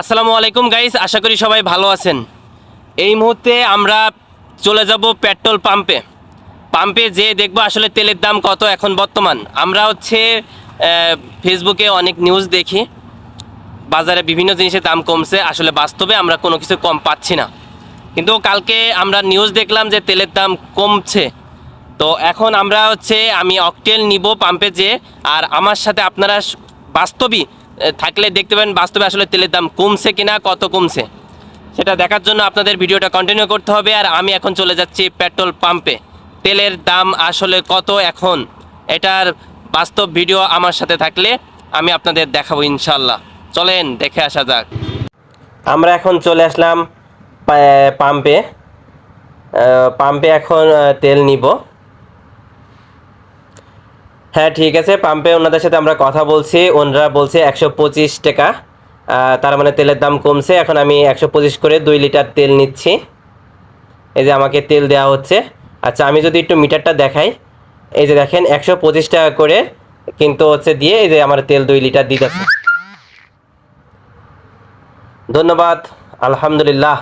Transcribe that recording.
আসসালামু আলাইকুম গাইস আশা করি সবাই ভালো আছেন। এই মুহূর্তে আমরা চলে যাব পেট্রোল পাম্পে। পাম্পে যে দেখব আসলে তেলের দাম কত এখন বর্তমান। আমরা হচ্ছে ফেসবুকে অনেক নিউজ দেখি। বাজারে বিভিন্ন জিনিসের দাম কমছে। আসলে বাস্তবে আমরা কোনো কিছু কম পাচ্ছি না। কিন্তু কালকে আমরা নিউজ দেখলাম যে তেলের দাম কমছে। তো এখন আমরা হচ্ছে, আমি অকটেল নিব পাম্পে যে আর আমার সাথে আপনারা বাস্তবই থাকলে দেখতে পাবেন বাস্তবে আসলে তেলের দাম কমছে কিনা, কত কমছে। সেটা দেখার জন্য আপনাদের ভিডিওটা কন্টিনিউ করতে হবে, আর আমি এখন চলে যাচ্ছি পেট্রোল পাম্পে। তেলের দাম আসলে কত এখন? এটার বাস্তব ভিডিও আমার সাথে থাকলে আমি আপনাদের দেখাবো ইনশাল্লাহ চলেন, দেখে আসা যাক। আমরা এখন চলে আসলাম পাম্পে। পাম্পে এখন তেল নিব। হ্যাঁ ঠিক আছে। পাম্পে ওনাদের সাথে আমরা কথা বলছি। ওনারা বলছে একশো পঁচিশ টাকা। তার মানে তেলের দাম কমছে। এখন আমি একশো পঁচিশ করে দুই লিটার তেল নিচ্ছি। এই যে আমাকে তেল দেওয়া হচ্ছে। আচ্ছা আমি যদি একটু মিটারটা দেখাই। এই যে দেখেন, একশো পঁচিশ টাকা করে কিন্তু হচ্ছে দিয়ে এই যে আমার তেল দুই লিটার দিতেছে। ধন্যবাদ। আলহামদুলিল্লাহ।